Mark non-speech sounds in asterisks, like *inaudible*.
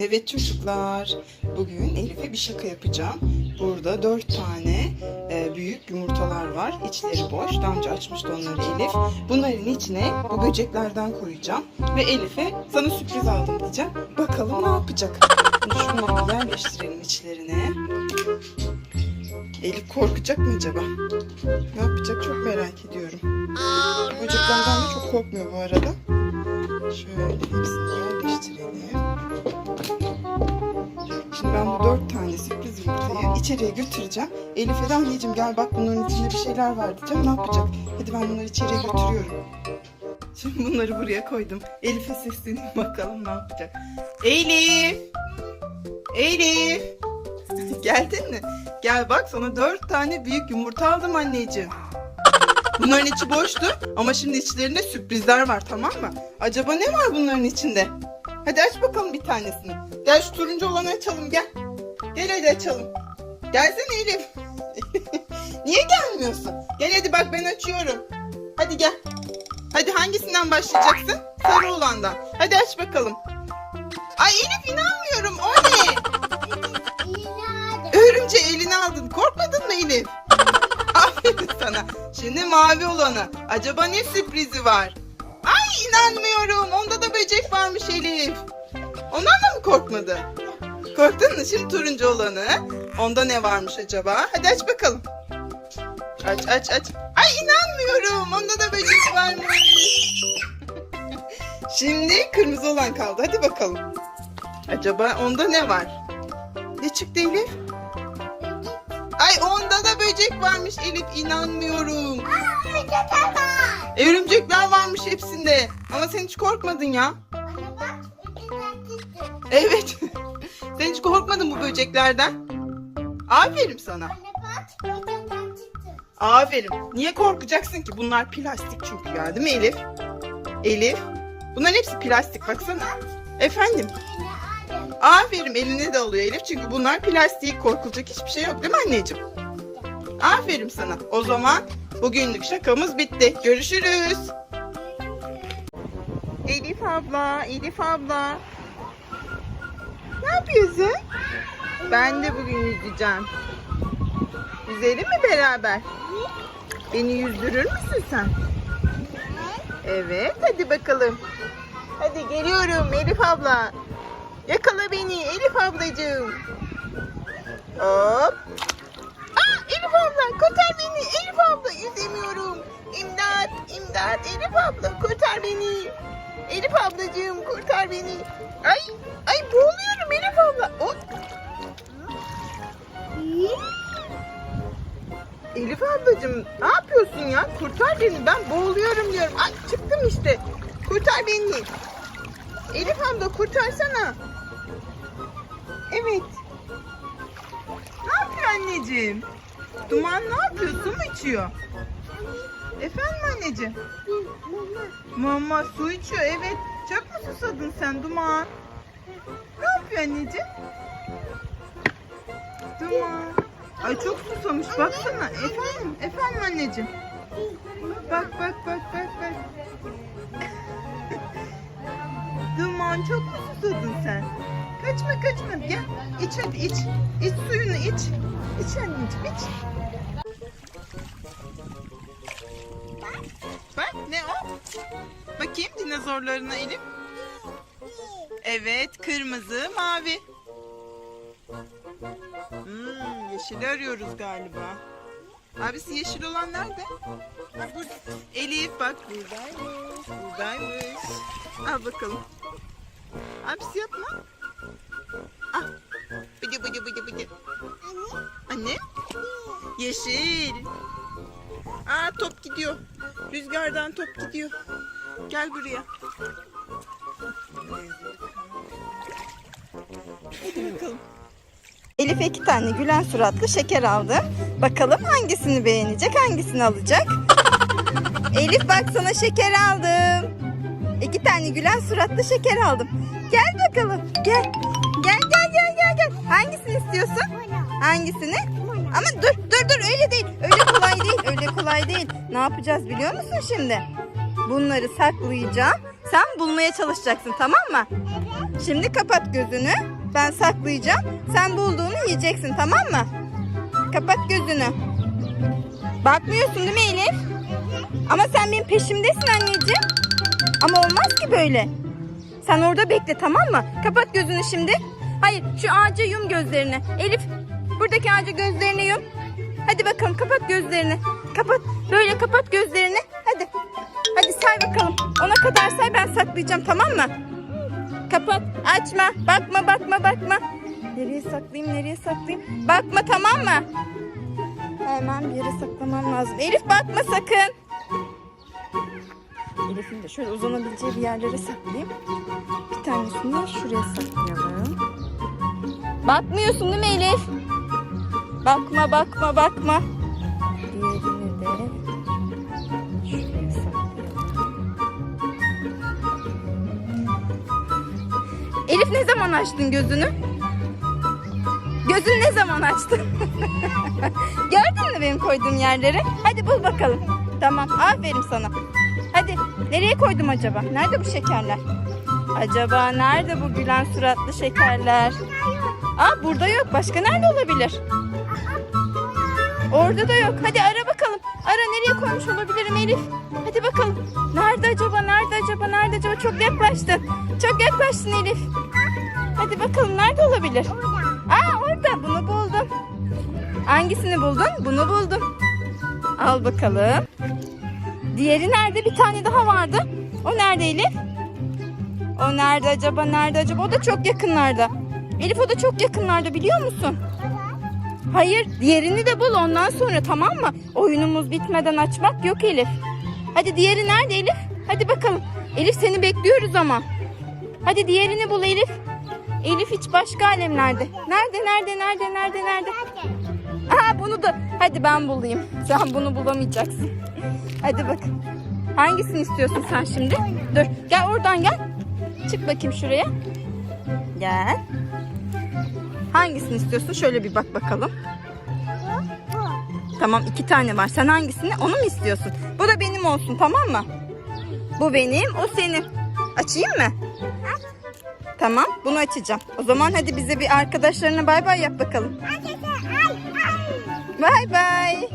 Evet çocuklar, bugün Elif'e bir şaka yapacağım. Burada dört tane e, büyük yumurtalar var. İçleri boş. Daha önce açmıştı onları Elif. Bunların içine bu böceklerden koyacağım. Ve Elif'e sana sürpriz aldım diyeceğim. Bakalım ne yapacak. Şimdi şunları yerleştirelim içlerine. Elif korkacak mı acaba? Ne yapacak çok merak ediyorum. Böceklerden de çok korkmuyor bu arada. Şöyle hepsini yerleştirelim. İçeriye götüreceğim. Elif'e de anneciğim gel bak bunların içinde bir şeyler var diyeceğim. Ne yapacak? Hadi ben bunları içeriye götürüyorum. Şimdi bunları buraya koydum. Elif'e sesleneyim bakalım ne yapacak. Elif! Elif! *laughs* Geldin mi? Gel bak sana dört tane büyük yumurta aldım anneciğim. Bunların içi boştu ama şimdi içlerinde sürprizler var tamam mı? Acaba ne var bunların içinde? Hadi aç bakalım bir tanesini. Gel şu turuncu olanı açalım gel. Gel hadi açalım. Gelsene Elif. *laughs* Niye gelmiyorsun? Gel hadi bak ben açıyorum. Hadi gel. Hadi hangisinden başlayacaksın? Sarı olandan. Hadi aç bakalım. Ay Elif inanmıyorum. O ne? Örümceği eline aldın. Korkmadın mı Elif? *laughs* Aferin sana. Şimdi mavi olanı. Acaba ne sürprizi var? Ay inanmıyorum. Onda da böcek varmış Elif. Ondan da mı korkmadı? Korktun mu? Şimdi turuncu olanı. Onda ne varmış acaba? Hadi aç bakalım. Aç aç aç. Ay inanmıyorum. Onda da böcek varmış. *laughs* Şimdi kırmızı olan kaldı. Hadi bakalım. Acaba onda ne var? Ne çıktı Elif? Ay onda da böcek varmış Elif inanmıyorum. Örümcekler varmış hepsinde. Ama sen hiç korkmadın ya. Evet. *laughs* sen hiç korkmadın bu böceklerden. Aferin sana. Aferin. Niye korkacaksın ki? Bunlar plastik çünkü ya değil mi Elif? Elif. Bunların hepsi plastik baksana. Efendim. Aferin eline de alıyor Elif çünkü bunlar plastik korkulacak hiçbir şey yok değil mi anneciğim? Aferin sana. O zaman bugünlük şakamız bitti. Görüşürüz. Elif abla, Elif abla. Ne yapıyorsun? Ben de bugün yüzeceğim. Yüzelim mi beraber? Beni yüzdürür müsün sen? Evet, hadi bakalım. Hadi geliyorum Elif abla. Yakala beni Elif ablacığım. Hop. Aa Elif abla kurtar beni Elif abla yüzemiyorum. İmdat imdat Elif abla kurtar beni. Elif ablacığım kurtar beni. Ay Elif ablacığım ne yapıyorsun ya? Kurtar beni ben boğuluyorum diyorum. Ay çıktım işte. Kurtar beni. Elif abla kurtarsana. Evet. Ne yapıyor anneciğim? Duman ne yapıyor? Su mu içiyor? Efendim anneciğim? Mama su içiyor evet. Çok mu susadın sen Duman? Ne yapıyor anneciğim? Duman. Ay çok susamış baksana. Efendim, efendim anneciğim. Bak bak bak bak bak. *laughs* Duman çok mu susadın sen? Kaçma kaçma gel. İç hadi iç. İç suyunu iç. İç anneciğim iç. Bak ne o? Bakayım dinozorlarına Elif. Evet kırmızı mavi. Hmm, yeşili arıyoruz galiba. Abisi yeşil olan nerede? Ha, burada. Elif bak buradaymış. Buradaymış. Al bakalım. Abisi yapma. Ah. Bıdı bıdı bıdı bıdı. Anne. Yeşil. Aa top gidiyor. Rüzgardan top gidiyor. Gel buraya. Hadi bakalım. Elif'e iki tane gülen suratlı şeker aldım. Bakalım hangisini beğenecek, hangisini alacak. *laughs* Elif bak sana şeker aldım. İki tane gülen suratlı şeker aldım. Gel bakalım. Gel. Gel gel gel gel gel. Hangisini istiyorsun? Hangisini? Ama dur dur dur öyle değil. Öyle kolay değil. Öyle kolay değil. Ne yapacağız biliyor musun şimdi? Bunları saklayacağım. Sen bulmaya çalışacaksın tamam mı? Şimdi kapat gözünü. Ben saklayacağım. Sen bulduğunu yiyeceksin tamam mı? Kapat gözünü. Bakmıyorsun değil mi Elif? Ama sen benim peşimdesin anneciğim. Ama olmaz ki böyle. Sen orada bekle tamam mı? Kapat gözünü şimdi. Hayır şu ağaca yum gözlerini. Elif buradaki ağaca gözlerini yum. Hadi bakalım kapat gözlerini. Kapat. Böyle kapat gözlerini. Hadi. Hadi say bakalım. Ona kadar say ben saklayacağım tamam mı? Kapat. Açma. Bakma bakma bakma. Nereye saklayayım nereye saklayayım? Bakma tamam mı? Hemen bir yere saklamam lazım. Elif bakma sakın. Elif'in de şöyle uzanabileceği bir yerlere saklayayım. Bir tanesini de şuraya saklayalım. Bakmıyorsun değil mi Elif? Bakma bakma bakma. Elif ne zaman açtın gözünü? Gözünü ne zaman açtın? *laughs* Gördün mü benim koyduğum yerleri? Hadi bul bakalım. Tamam aferin sana. Hadi nereye koydum acaba? Nerede bu şekerler? Acaba nerede bu gülen suratlı şekerler? Aa burada yok. Başka nerede olabilir? Orada da yok. Hadi ara nereye koymuş olabilirim Elif? Hadi bakalım. Nerede acaba? Nerede acaba? Nerede acaba? Çok yaklaştın. Çok yaklaştın Elif. Hadi bakalım nerede olabilir? Aa orada. Bunu buldum. Hangisini buldun? Bunu buldum. Al bakalım. Diğeri nerede? Bir tane daha vardı. O nerede Elif? O nerede acaba? Nerede acaba? O da çok yakınlarda. Elif o da çok yakınlarda biliyor musun? Hayır, diğerini de bul ondan sonra tamam mı? Oyunumuz bitmeden açmak yok Elif. Hadi diğeri nerede Elif? Hadi bakalım. Elif seni bekliyoruz ama. Hadi diğerini bul Elif. Elif hiç başka alemlerde. Nerede, nerede, nerede, nerede, nerede? Aha bunu da. Hadi ben bulayım. Sen bunu bulamayacaksın. Hadi bak. Hangisini istiyorsun sen şimdi? Dur. Gel oradan gel. Çık bakayım şuraya. Gel. Hangisini istiyorsun? Şöyle bir bak bakalım. Tamam iki tane var. Sen hangisini? Onu mu istiyorsun? Bu da benim olsun tamam mı? Bu benim, o senin. Açayım mı? Tamam, bunu açacağım. O zaman hadi bize bir arkadaşlarına bay bay yap bakalım. Bay bay.